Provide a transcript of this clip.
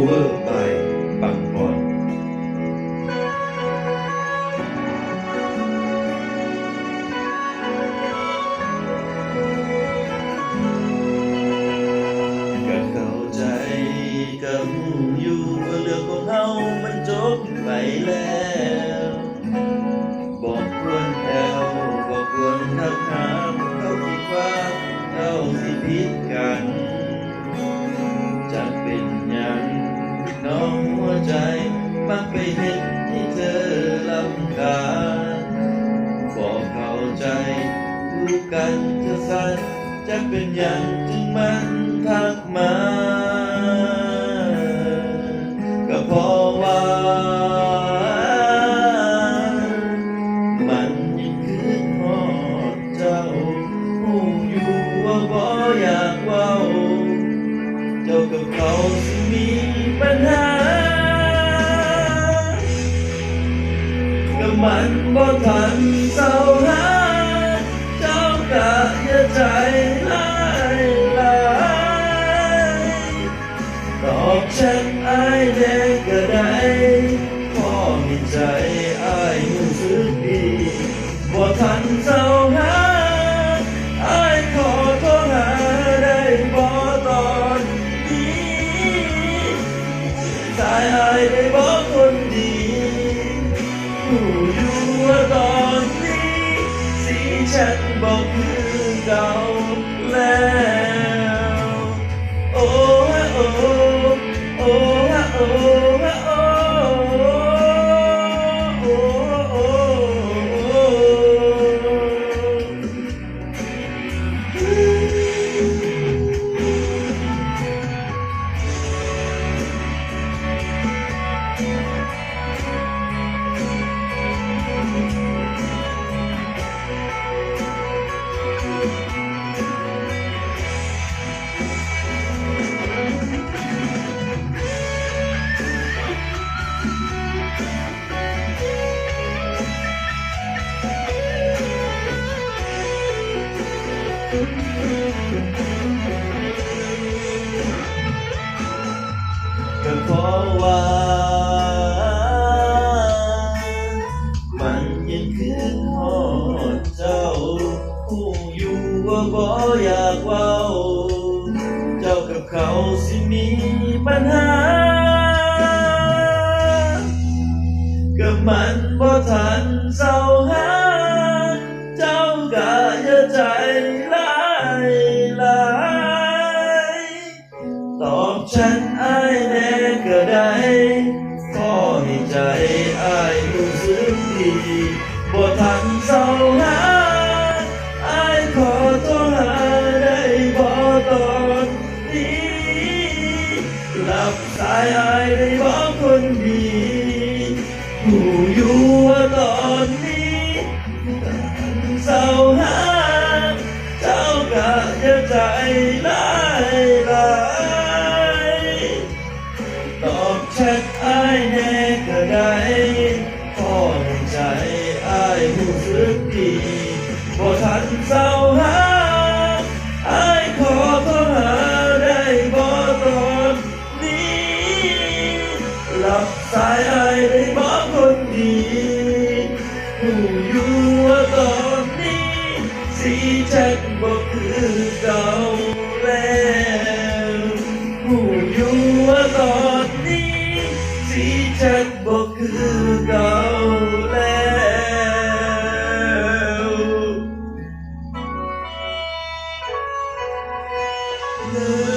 คูเวอร์บายปังปอนก็เข้าใจกับอยู่ว่าเรื่องของเฮามันจบไปแล้ว บอกควรแอวบอกควรทักหาเขาคิดว่าเราสิผิดกัน เป็นหยังถึงมันทักมา ก็เพราะว่า มันยังคืนหอดเจ้าหูอยู่ว่าบ่อยากเว้า เจ้ากับเขาสิมีปัญหาก็มันบ่ทันเศร้า ฉันอายแดงก็ได้พอมีใจอายรู้สึกดีบ่ทันเศร้าหาอายขอโทษหาได้บ่ตอนนี้ตายอายได้บ่คนดีผู้อยู่ว่าตอนนี้ สีฉันบอกคือเก่าแล้ว ก็เพราะว่ามันยังคืนหอดเจ้าผู้อยู่ว่าบ่อยากเว้า เจ้ากับเขาสิมีปัญหา ฉันอายแน่ก็ได้ขอให้ใจอายรู้สึกดีบ่ทันเศร้าหาอายขอโทษหาได้บ่ตอนนี้หลับสายอายได้บ่คนดีผู้อยู่ว่าตอนนี้เศร้าหาเจ้าก็อย่าใจร้ายหลาย เศร้าหาไอ้ขอต้องหาได้บ่ตอนนี้หลับสายไอ้ได้บ่คนดีหูอยู่ว่าตอนนี้ สีฉันบ่คือเก่าแล้ว Amen.